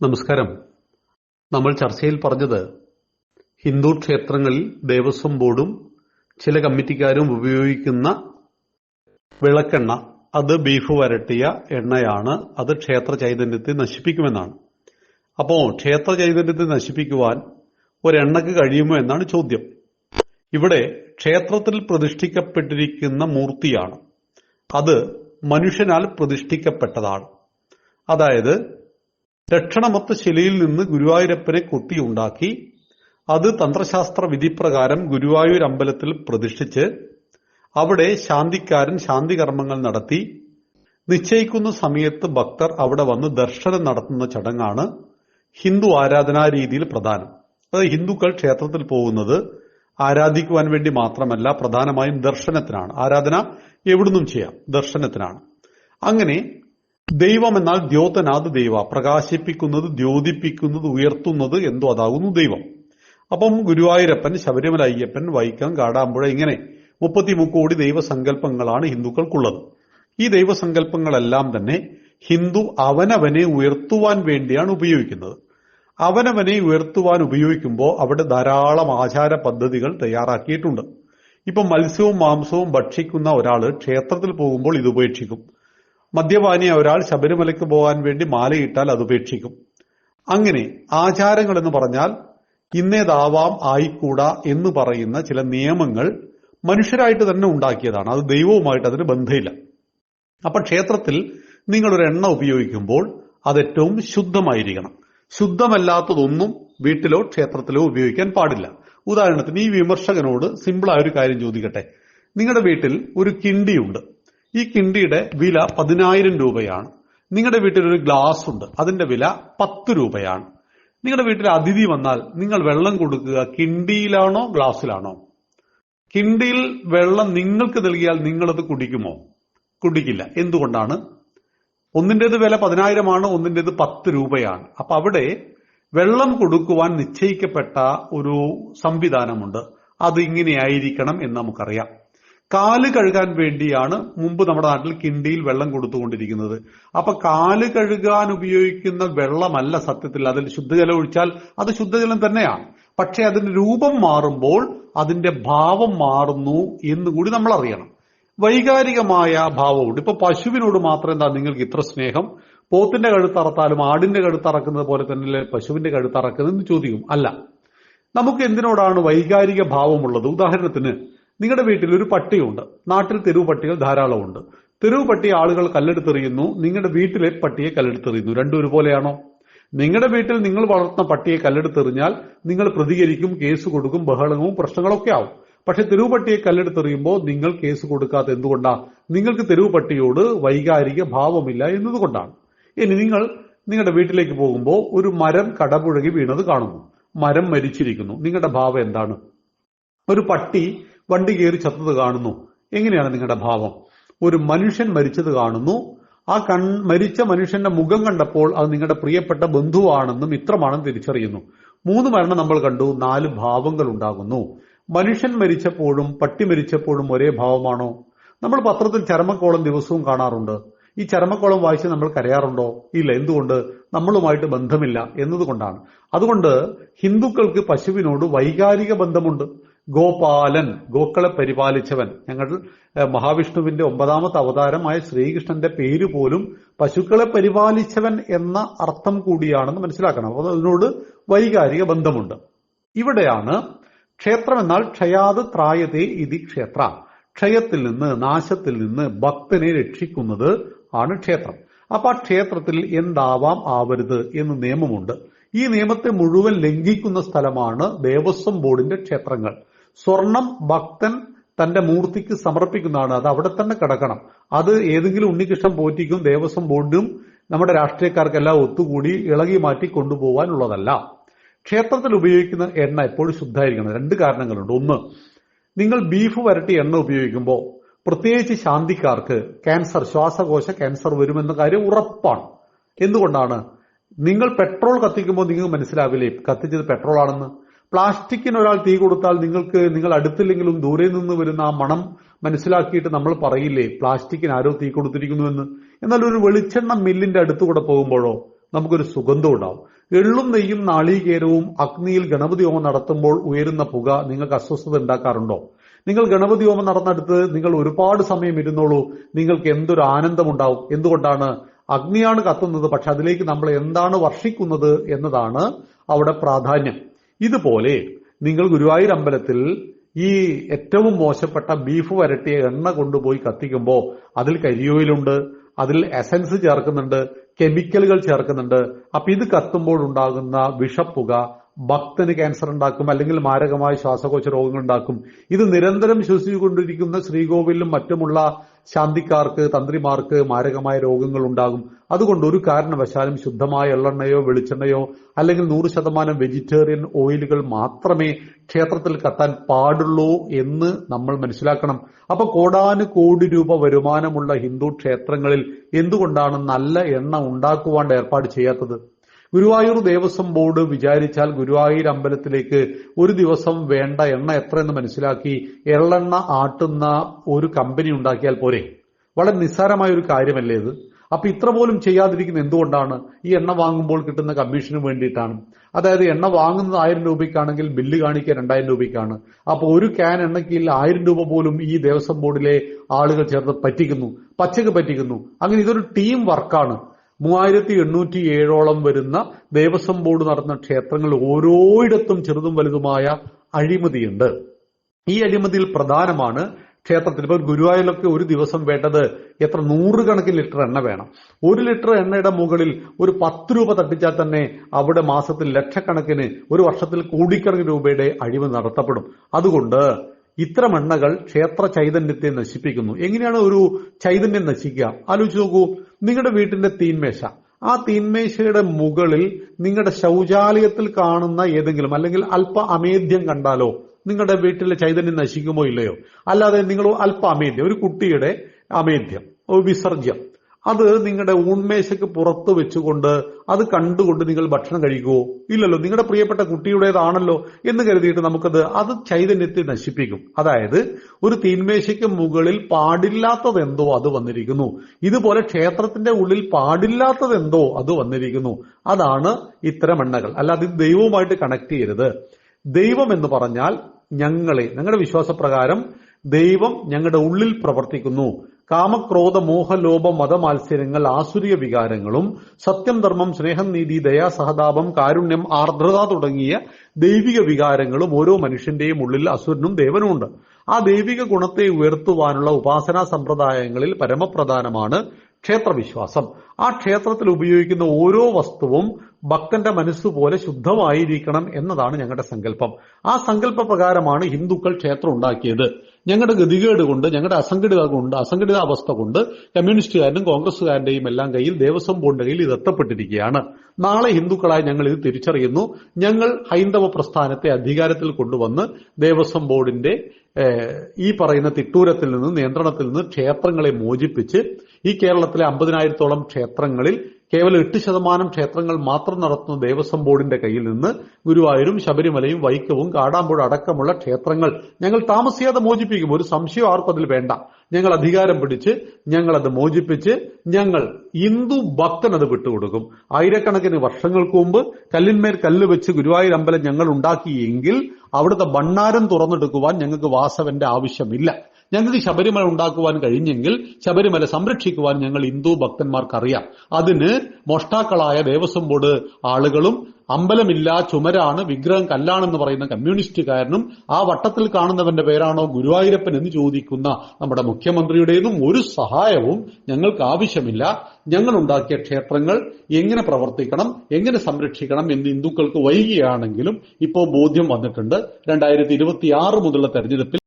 നമസ്കാരം. നമ്മൾ ചർച്ചയിൽ പറഞ്ഞത് ഹിന്ദു ക്ഷേത്രങ്ങളിൽ ദേവസ്വം ബോർഡും ചില കമ്മിറ്റിക്കാരും ഉപയോഗിക്കുന്ന വിളക്കെണ്ണ അത് ബീഫ് വരട്ടിയ എണ്ണയാണ് അത് ക്ഷേത്ര ചൈതന്യത്തെ നശിപ്പിക്കുമെന്നാണ്. അപ്പോ ക്ഷേത്ര ചൈതന്യത്തെ നശിപ്പിക്കുവാൻ ഒരെണ്ണക്ക് കഴിയുമോ എന്നാണ് ചോദ്യം. ഇവിടെ ക്ഷേത്രത്തിൽ പ്രതിഷ്ഠിക്കപ്പെട്ടിരിക്കുന്ന മൂർത്തിയാണ്. അത് മനുഷ്യനാൽ പ്രതിഷ്ഠിക്കപ്പെട്ടതാണ്. അതായത് ദക്ഷിണമൊത്ത ശിലയിൽ നിന്ന് ഗുരുവായൂരപ്പനെ കൊത്തിയുണ്ടാക്കി അത് തന്ത്രശാസ്ത്ര വിധിപ്രകാരം ഗുരുവായൂർ അമ്പലത്തിൽ പ്രതിഷ്ഠിച്ച് അവിടെ ശാന്തിക്കാരൻ ശാന്തി കർമ്മങ്ങൾ നടത്തി. നിശ്ചയിക്കുന്ന സമയത്ത് ഭക്തർ അവിടെ വന്ന് ദർശനം നടത്തുന്ന ചടങ്ങാണ് ഹിന്ദു ആരാധനാ രീതിയിൽ പ്രധാനം. അതായത് ഹിന്ദുക്കൾ ക്ഷേത്രത്തിൽ പോകുന്നത് ആരാധിക്കുവാൻ വേണ്ടി മാത്രമല്ല പ്രധാനമായും ദർശനത്തിനാണ്. ആരാധന എവിടുന്നും ചെയ്യാം ദർശനത്തിനാണ്. അങ്ങനെ ദൈവം എന്നാൽ ദ്യോതനാഥ് ദൈവ. പ്രകാശിപ്പിക്കുന്നത് ദ്യോതിപ്പിക്കുന്നത് ഉയർത്തുന്നത് എന്തോ അതാകുന്നു ദൈവം. അപ്പം ഗുരുവായൂരപ്പൻ ശബരിമല അയ്യപ്പൻ വൈക്കം കാടാമ്പുഴ ഇങ്ങനെ മുപ്പത്തിമുക്കോടി ദൈവസങ്കല്പങ്ങളാണ് ഹിന്ദുക്കൾക്കുള്ളത്. ഈ ദൈവസങ്കല്പങ്ങളെല്ലാം തന്നെ ഹിന്ദു അവനവനെ ഉയർത്തുവാൻ വേണ്ടിയാണ് ഉപയോഗിക്കുന്നത്. അവനവനെ ഉയർത്തുവാൻ ഉപയോഗിക്കുമ്പോൾ അവിടെ ധാരാളം ആചാര പദ്ധതികൾ തയ്യാറാക്കിയിട്ടുണ്ട്. ഇപ്പം മത്സ്യവും മാംസവും ഭക്ഷിക്കുന്ന ഒരാൾ ക്ഷേത്രത്തിൽ പോകുമ്പോൾ ഇത് ഉപേക്ഷിക്കും. മദ്യപാനിയ ഒരാൾ ശബരിമലയ്ക്ക് പോകാൻ വേണ്ടി മാലയിട്ടാൽ അത് ഉപേക്ഷിക്കും. അങ്ങനെ ആചാരങ്ങൾ എന്ന് പറഞ്ഞാൽ ഇന്നേതാവാം ആയിക്കൂടാ എന്ന് പറയുന്ന ചില നിയമങ്ങൾ മനുഷ്യരായിട്ട് തന്നെ ഉണ്ടാക്കിയതാണ്. അത് ദൈവവുമായിട്ട് അതിന് ബന്ധമില്ല. അപ്പൊ ക്ഷേത്രത്തിൽ നിങ്ങൾ ഒരു എണ്ണ ഉപയോഗിക്കുമ്പോൾ അത് ഏറ്റവും ശുദ്ധമായിരിക്കണം. ശുദ്ധമല്ലാത്തതൊന്നും വീട്ടിലോ ക്ഷേത്രത്തിലോ ഉപയോഗിക്കാൻ പാടില്ല. ഉദാഹരണത്തിന് ഈ വിമർശകനോട് സിമ്പിളായ ഒരു കാര്യം ചോദിക്കട്ടെ. നിങ്ങളുടെ വീട്ടിൽ ഒരു കിണ്ടിയുണ്ട്. ഈ കിണ്ടിയുടെ വില പതിനായിരം രൂപയാണ്. നിങ്ങളുടെ വീട്ടിൽ ഒരു ഗ്ലാസ് ഉണ്ട്. അതിന്റെ വില പത്ത് രൂപയാണ്. നിങ്ങളുടെ വീട്ടിൽ അതിഥി വന്നാൽ നിങ്ങൾ വെള്ളം കൊടുക്കുക കിണ്ടിയിലാണോ ഗ്ലാസ്സിലാണോ കിണ്ടിയിൽ വെള്ളം നിങ്ങൾക്ക് നൽകിയാൽ നിങ്ങളത് കുടിക്കുമോ? കുടിക്കില്ല. എന്തുകൊണ്ടാണ്? ഒന്നിന്റെത് വില പതിനായിരമാണ് ഒന്നിന്റെത് പത്ത് രൂപയാണ്. അപ്പൊ അവിടെ വെള്ളം കൊടുക്കുവാൻ നിശ്ചയിക്കപ്പെട്ട ഒരു സംവിധാനമുണ്ട്. അത് ഇങ്ങനെയായിരിക്കണം എന്ന് നമുക്കറിയാം. കാൽ കഴുകാൻ വേണ്ടിയാണ് മുമ്പ് നമ്മുടെ നാട്ടിൽ കിണ്ടിയിൽ വെള്ളം കൊടുത്തുകൊണ്ടിരിക്കുന്നത്. അപ്പൊ കാൽ കഴുകാൻ ഉപയോഗിക്കുന്ന വെള്ളമല്ല സത്യത്തിൽ. അതിൽ ശുദ്ധജലം ഒഴിച്ചാൽ അത് ശുദ്ധജലം തന്നെയാണ്. പക്ഷെ അതിന്റെ രൂപം മാറുമ്പോൾ അതിന്റെ ഭാവം മാറുന്നു എന്ന് കൂടി നമ്മൾ അറിയണം. വൈകാരികമായ ഭാവമുണ്ട്. ഇപ്പൊ പശുവിനോട് മാത്രം എന്താ നിങ്ങൾക്ക് ഇത്ര സ്നേഹം? പോത്തിന്റെ കഴുത്തറത്താലും ആടിന്റെ കഴുത്തറക്കുന്നത് പോലെ തന്നെ പശുവിന്റെ കഴുത്തറക്കുന്നത് എന്ന് ചോദിക്കും. അല്ല. നമുക്ക് എന്തിനോടാണ് വൈകാരിക ഭാവമുള്ളത്? ഉദാഹരണത്തിന് നിങ്ങളുടെ വീട്ടിൽ ഒരു പട്ടിയുണ്ട്. നാട്ടിൽ തെരുവ് പട്ടികൾ ധാരാളമുണ്ട്. തെരുവ് പട്ടി ആളുകൾ കല്ലെടുത്തെറിയുന്നു. നിങ്ങളുടെ വീട്ടിലെ പട്ടിയെ കല്ലെടുത്തെറിയുന്നു. രണ്ടും ഒരുപോലെയാണോ? നിങ്ങളുടെ വീട്ടിൽ നിങ്ങൾ വളർത്തുന്ന പട്ടിയെ കല്ലെടുത്തെറിഞ്ഞാൽ നിങ്ങൾ പ്രതികരിക്കും കേസ് കൊടുക്കും ബഹളവും പ്രശ്നങ്ങളൊക്കെ ആവും. പക്ഷെ തെരുവ് പട്ടിയെ കല്ലെടുത്തെറിയുമ്പോൾ നിങ്ങൾ കേസ് കൊടുക്കാത്ത എന്തുകൊണ്ടാണ് നിങ്ങൾക്ക് തെരുവ് പട്ടിയോട് വൈകാരിക ഭാവമില്ല എന്നതുകൊണ്ടാണ്. ഇനി നിങ്ങൾ നിങ്ങളുടെ വീട്ടിലേക്ക് പോകുമ്പോൾ ഒരു മരം കടപുഴകി വീണത് കാണുന്നു. മരം മരിച്ചിരിക്കുന്നു. നിങ്ങളുടെ ഭാവം എന്താണ്? ഒരു പട്ടി വണ്ടി കയറി ചത്തത് കാണുന്നു. എങ്ങനെയാണ് നിങ്ങളുടെ ഭാവം? ഒരു മനുഷ്യൻ മരിച്ചത് കാണുന്നു. ആ കൺ മരിച്ച മനുഷ്യന്റെ മുഖം കണ്ടപ്പോൾ അത് നിങ്ങളുടെ പ്രിയപ്പെട്ട ബന്ധുവാണെന്നും മിത്രമാണെന്നും തിരിച്ചറിയുന്നു. മൂന്ന് മരണം നമ്മൾ കണ്ടു. നാല് ഭാവങ്ങൾ ഉണ്ടാകുന്നു. മനുഷ്യൻ മരിച്ചപ്പോഴും പട്ടി മരിച്ചപ്പോഴും ഒരേ ഭാവമാണോ? നമ്മൾ പത്രത്തിൽ ചരമക്കോളം ദിവസവും കാണാറുണ്ട്. ഈ ചരമക്കോളം വായിച്ച് നമ്മൾ കരയാറുണ്ടോ? ഇല്ല. എന്തുകൊണ്ട്? നമ്മളുമായിട്ട് ബന്ധമില്ല എന്നതുകൊണ്ടാണ്. അതുകൊണ്ട് ഹിന്ദുക്കൾക്ക് പശുവിനോട് വൈകാരിക ബന്ധമുണ്ട്. ഗോപാലൻ ഗോക്കളെ പരിപാലിച്ചവൻ. ഞങ്ങൾ മഹാവിഷ്ണുവിന്റെ ഒമ്പതാമത്തെ അവതാരമായ ശ്രീകൃഷ്ണന്റെ പേര് പോലും പശുക്കളെ പരിപാലിച്ചവൻ എന്ന അർത്ഥം കൂടിയാണെന്ന് മനസ്സിലാക്കണം. അപ്പോൾ അതിനോട് വൈകാരിക ബന്ധമുണ്ട്. ഇവിടെയാണ് ക്ഷേത്രം എന്നാൽ ക്ഷയാത് ത്രായതേ ഇതി ക്ഷേത്ര. ക്ഷയത്തിൽ നിന്ന് നാശത്തിൽ നിന്ന് ഭക്തനെ രക്ഷിക്കുന്നത് ആണ് ക്ഷേത്രം. അപ്പൊ ആ ക്ഷേത്രത്തിൽ എന്താവാം ആവരുത് എന്ന് നിയമമുണ്ട്. ഈ നിയമത്തെ മുഴുവൻ ലംഘിക്കുന്ന സ്ഥലമാണ് ദേവസ്വം ബോർഡിന്റെ ക്ഷേത്രങ്ങൾ. സ്വർണം ഭക്തൻ തന്റെ മൂർത്തിക്ക് സമർപ്പിക്കുന്നതാണ്. അത് അവിടെ തന്നെ കിടക്കണം. അത് ഏതെങ്കിലും ഉണ്ണികൃഷ്ണൻ പോറ്റിക്കും ദേവസ്വം ബോർഡിനും നമ്മുടെ രാഷ്ട്രീയക്കാർക്കെല്ലാം ഒത്തുകൂടി ഇളകി മാറ്റി കൊണ്ടുപോകാനുള്ളതല്ല ക്ഷേത്രത്തിൽ ഉപയോഗിക്കുന്ന എണ്ണ എപ്പോഴും ശുദ്ധമായിരിക്കണം. രണ്ട് കാരണങ്ങളുണ്ട്. ഒന്ന് നിങ്ങൾ ബീഫ് വരട്ടി എണ്ണ ഉപയോഗിക്കുമ്പോൾ പ്രത്യേകിച്ച് ശാന്തിക്കാർക്ക് ക്യാൻസർ ശ്വാസകോശ ക്യാൻസർ വരുമെന്ന കാര്യം ഉറപ്പാണ്. എന്തുകൊണ്ടാണ്? നിങ്ങൾ പെട്രോൾ കത്തിക്കുമ്പോൾ നിങ്ങൾക്ക് മനസ്സിലാവില്ലേ? കത്തിച്ചത് പെട്രോൾ ആണെന്ന് പ്ലാസ്റ്റിക്കിന് ഒരാൾ തീ കൊടുത്താൽ നിങ്ങൾക്ക് നിങ്ങൾ അടുത്തില്ലെങ്കിലും ദൂരെ നിന്ന് വരുന്ന ആ മണം മനസ്സിലാക്കിയിട്ട് നമ്മൾ പറയില്ലേ പ്ലാസ്റ്റിക്കിന് ആരോ തീ കൊടുത്തിരിക്കുന്നുവെന്ന്. എന്നാൽ ഒരു വെളിച്ചെണ്ണ മില്ലിന്റെ അടുത്തുകൂടെ പോകുമ്പോഴോ നമുക്കൊരു സുഗന്ധം ഉണ്ടാവും. എള്ളും നെയ്യും നാളീകേരവും അഗ്നിയിൽ ഗണപതി ഹോമം നടത്തുമ്പോൾ ഉയരുന്ന പുക നിങ്ങൾക്ക് അസ്വസ്ഥത ഉണ്ടാക്കാറുണ്ടോ? നിങ്ങൾ ഗണപതി ഹോമം നടന്നെടുത്ത് നിങ്ങൾ ഒരുപാട് സമയം ഇരുന്നോളൂ. നിങ്ങൾക്ക് എന്തൊരു ആനന്ദമുണ്ടാവും? എന്തുകൊണ്ടാണ്? അഗ്നിയാണ് കത്തുന്നത് പക്ഷെ അതിലേക്ക് നമ്മൾ എന്താണ് വർഷിക്കുന്നത് എന്നതാണ് അവിടെ പ്രാധാന്യം. ഇതുപോലെ നിങ്ങൾ ഗുരുവായൂർ അമ്പലത്തിൽ ഈ ഏറ്റവും മോശപ്പെട്ട ബീഫ് വരട്ടിയ എണ്ണ കൊണ്ടുപോയി കത്തിക്കുമ്പോൾ അതിൽ കരിയോയിലുണ്ട് അതിൽ എസൻസ് ചേർക്കുന്നുണ്ട് കെമിക്കലുകൾ ചേർക്കുന്നുണ്ട്. അപ്പൊ ഇത് കത്തുമ്പോൾ ഉണ്ടാകുന്ന വിഷപ്പുക ഭക്തന് ക്യാൻസർ ഉണ്ടാക്കും അല്ലെങ്കിൽ മാരകമായ ശ്വാസകോശ രോഗങ്ങൾ ഉണ്ടാക്കും. ഇത് നിരന്തരം ശ്വസിച്ചുകൊണ്ടിരിക്കുന്ന ശ്രീകോവിലും മറ്റുമുള്ള ശാന്തിക്കാർക്ക് തന്ത്രിമാർക്ക് മാരകമായ രോഗങ്ങൾ ഉണ്ടാകും അതുകൊണ്ട് ഒരു കാരണവശാലും ശുദ്ധമായ എള്ളെണ്ണയോ വെളിച്ചെണ്ണയോ അല്ലെങ്കിൽ നൂറ് ശതമാനം വെജിറ്റേറിയൻ ഓയിലുകൾ മാത്രമേ ക്ഷേത്രത്തിൽ കത്താൻ പാടുള്ളൂ എന്ന് നമ്മൾ മനസ്സിലാക്കണം. അപ്പൊ കോടാനു കോടി രൂപ വരുമാനമുള്ള ഹിന്ദു ക്ഷേത്രങ്ങളിൽ എന്തുകൊണ്ടാണ് നല്ല എണ്ണ ഉണ്ടാക്കുവാണ്ട് ഏർപ്പാട് ചെയ്യാത്തത്? ഗുരുവായൂർ ദേവസ്വം ബോർഡ് വിചാരിച്ചാൽ ഗുരുവായൂർ അമ്പലത്തിലേക്ക് ഒരു ദിവസം വേണ്ട എണ്ണ എത്രയെന്ന് മനസ്സിലാക്കി എള്ളെണ്ണ ആട്ടുന്ന ഒരു കമ്പനി ഉണ്ടാക്കിയാൽ പോരെ. വളരെ നിസ്സാരമായ ഒരു കാര്യമല്ലേ ഇത്? അപ്പൊ ഇത്ര പോലും ചെയ്യാതിരിക്കുന്ന എന്തുകൊണ്ടാണ്? ഈ എണ്ണ വാങ്ങുമ്പോൾ കിട്ടുന്ന കമ്മീഷന് വേണ്ടിയിട്ടാണ്. അതായത് എണ്ണ വാങ്ങുന്നത് ആയിരം രൂപയ്ക്കാണെങ്കിൽ ബില്ല് കാണിക്കുക രണ്ടായിരം രൂപയ്ക്കാണ്. അപ്പൊ ഒരു ക്യാൻ എണ്ണയ്ക്ക് ആയിരം രൂപ പോലും ഈ ദേവസ്വം ബോർഡിലെ ആളുകൾ ചേർത്ത് പറ്റിക്കുന്നു. പച്ചക്ക് പറ്റിക്കുന്നു. അങ്ങനെ ഇതൊരു ടീം വർക്കാണ്. മൂവായിരത്തി എണ്ണൂറ്റി ഏഴോളം വരുന്ന ദേവസ്വം ബോർഡ് നടന്ന ക്ഷേത്രങ്ങൾ ഓരോയിടത്തും ചെറുതും വലുതുമായ അഴിമതിയുണ്ട്. ഈ അഴിമതിയിൽ പ്രധാനമാണ് ക്ഷേത്രത്തിൽ. ഇപ്പോൾ ഗുരുവായൂരിലൊക്കെ ഒരു ദിവസം വേണ്ടത് എത്ര നൂറുകണക്കിന് ലിറ്റർ എണ്ണ വേണം. ഒരു ലിറ്റർ എണ്ണയുടെ മുകളിൽ ഒരു പത്ത് രൂപ തട്ടിച്ചാൽ തന്നെ അവിടെ മാസത്തിൽ ലക്ഷക്കണക്കിന് ഒരു വർഷത്തിൽ കോടിക്കണക്കിന് രൂപയുടെ അഴിവ് നടത്തപ്പെടും. അതുകൊണ്ട് ഇത്തരം എണ്ണകൾ ക്ഷേത്ര ചൈതന്യത്തെ നശിപ്പിക്കുന്നു. എങ്ങനെയാണ് ഒരു ചൈതന്യം നശിക്കുക? ആലോചിച്ച് നോക്കൂ. നിങ്ങളുടെ വീട്ടിന്റെ തീന്മേശ. ആ തീന്മേശയുടെ മുകളിൽ നിങ്ങളുടെ ശൗചാലയത്തിൽ കാണുന്ന ഏതെങ്കിലും അല്ലെങ്കിൽ അല്പ അമേദ്യം കണ്ടാലോ നിങ്ങളുടെ വീട്ടിലെ ചൈതന്യം നശിക്കുമോ ഇല്ലയോ? അല്ലാതെ നിങ്ങൾ അല്പ അമേദ്യം ഒരു കുട്ടിയുടെ അമേദ്യം വിസർജ്യം. അത് നിങ്ങളുടെ ഊൺമേശയ്ക്ക് പുറത്ത് വെച്ചുകൊണ്ട് അത് കണ്ടുകൊണ്ട് നിങ്ങൾ ഭക്ഷണം കഴിക്കുമോ ഇല്ലല്ലോ നിങ്ങളുടെ പ്രിയപ്പെട്ട കുട്ടിയുടേതാണല്ലോ എന്ന് കരുതിയിട്ട് നമുക്കത് അത് ചൈതന്യത്തെ നശിപ്പിക്കും. അതായത് ഒരു തീന്മേശയ്ക്ക് മുകളിൽ പാടില്ലാത്തതെന്തോ അത് വന്നിരിക്കുന്നു. ഇതുപോലെ ക്ഷേത്രത്തിന്റെ ഉള്ളിൽ പാടില്ലാത്തതെന്തോ അത് വന്നിരിക്കുന്നു. അതാണ് ഇത്തരം എണ്ണകൾ. അല്ലാതെ ദൈവവുമായിട്ട് കണക്ട് ചെയ്യരുത്. ദൈവം എന്ന് പറഞ്ഞാൽ ഞങ്ങളെ ഞങ്ങളുടെ വിശ്വാസപ്രകാരം ദൈവം ഞങ്ങളുടെ ഉള്ളിൽ പ്രവർത്തിക്കുന്നു. കാമക്രോധ മോഹലോഭ മതമാത്സര്യങ്ങൾ ആസുരിക വികാരങ്ങളും സത്യം ധർമ്മം സ്നേഹം നീതി ദയാ സഹതാപം കാരുണ്യം ആർദ്രത തുടങ്ങിയ ദൈവിക വികാരങ്ങളും ഓരോ മനുഷ്യന്റെയും ഉള്ളിൽ അസുരനും ദേവനും ഉണ്ട്. ആ ദൈവിക ഗുണത്തെ ഉയർത്തുവാനുള്ള ഉപാസനാ സമ്പ്രദായങ്ങളിൽ പരമപ്രധാനമാണ് ക്ഷേത്രവിശ്വാസം. ആ ക്ഷേത്രത്തിൽ ഉപയോഗിക്കുന്ന ഓരോ വസ്തുവും ഭക്തന്റെ മനസ്സുപോലെ ശുദ്ധമായിരിക്കണം എന്നതാണ് ഞങ്ങളുടെ സങ്കല്പം. ആ സങ്കല്പ പ്രകാരമാണ് ഹിന്ദുക്കൾ ക്ഷേത്രം ഉണ്ടാക്കിയത്. ഞങ്ങളുടെ ഗതികേട് കൊണ്ട് ഞങ്ങളുടെ അസംഘടിത കൊണ്ട് അസംഘടിത അവസ്ഥ കൊണ്ട് കമ്മ്യൂണിസ്റ്റുകാരനും കോൺഗ്രസ്സുകാരന്റെയും എല്ലാം കയ്യിൽ ദേവസ്വം ബോർഡിന്റെ കയ്യിൽ ഇത് എത്തപ്പെട്ടിരിക്കുകയാണ്. നാളെ ഹിന്ദുക്കളായി ഞങ്ങൾ ഇത് തിരിച്ചറിയുന്നു. ഞങ്ങൾ ഹൈന്ദവ പ്രസ്ഥാനത്തെ അധികാരത്തിൽ കൊണ്ടുവന്ന് ദേവസ്വം ബോർഡിന്റെ ഈ പറയുന്ന തിട്ടൂരത്തിൽ നിന്ന് നിയന്ത്രണത്തിൽ നിന്ന് ക്ഷേത്രങ്ങളെ മോചിപ്പിച്ച് ഈ കേരളത്തിലെ അമ്പതിനായിരത്തോളം ക്ഷേത്രങ്ങളിൽ കേവലം എട്ട് ശതമാനം ക്ഷേത്രങ്ങൾ മാത്രം നടത്തുന്ന ദേവസ്വം ബോർഡിന്റെ കയ്യിൽ നിന്ന് ഗുരുവായൂരും ശബരിമലയും വൈക്കവും കാടാമ്പുഴ അടക്കമുള്ള ക്ഷേത്രങ്ങൾ ഞങ്ങൾ താമസിയാതെ മോചിപ്പിക്കും. ഒരു സംശയം ആർക്കും അതിൽ വേണ്ട. ഞങ്ങൾ അധികാരം പിടിച്ച് ഞങ്ങൾ അത് മോചിപ്പിച്ച് ഞങ്ങൾ ഹിന്ദു ഭക്തൻ അത് വിട്ടുകൊടുക്കും. ആയിരക്കണക്കിന് വർഷങ്ങൾക്ക് മുമ്പ് കല്ലിന്മേൽ കല്ല് വെച്ച് ഗുരുവായൂർ അമ്പലം ഞങ്ങൾ ഉണ്ടാക്കിയെങ്കിൽ അവിടുത്തെ ഭണ്ണാരം തുറന്നെടുക്കുവാൻ ഞങ്ങൾക്ക് വാസവന്റെ ആവശ്യമില്ല. ഞങ്ങൾക്ക് ശബരിമല ഉണ്ടാക്കുവാൻ കഴിഞ്ഞെങ്കിൽ ശബരിമല സംരക്ഷിക്കുവാൻ ഞങ്ങൾ ഹിന്ദു ഭക്തന്മാർക്കറിയാം. അതിന് മോഷ്ടാക്കളായ ദേവസ്വം ബോർഡ് ആളുകളും അമ്പലമില്ല ചുമരാണ് വിഗ്രഹം കല്ലാണെന്ന് പറയുന്ന കമ്മ്യൂണിസ്റ്റുകാരനും ആ വട്ടത്തിൽ കാണുന്നവന്റെ പേരാണോ ഗുരുവായൂരപ്പൻ എന്ന് ചോദിക്കുന്ന നമ്മുടെ മുഖ്യമന്ത്രിയുടേതും ഒരു സഹായവും ഞങ്ങൾക്ക് ആവശ്യമില്ല. ഞങ്ങൾ ഉണ്ടാക്കിയ ക്ഷേത്രങ്ങൾ എങ്ങനെ പ്രവർത്തിക്കണം എങ്ങനെ സംരക്ഷിക്കണം എന്ന് ഹിന്ദുക്കൾക്ക് വൈകിയാണെങ്കിലും ഇപ്പോൾ ബോധ്യം വന്നിട്ടുണ്ട്. രണ്ടായിരത്തി ഇരുപത്തി ആറ് മുതലുള്ള തെരഞ്ഞെടുപ്പിൽ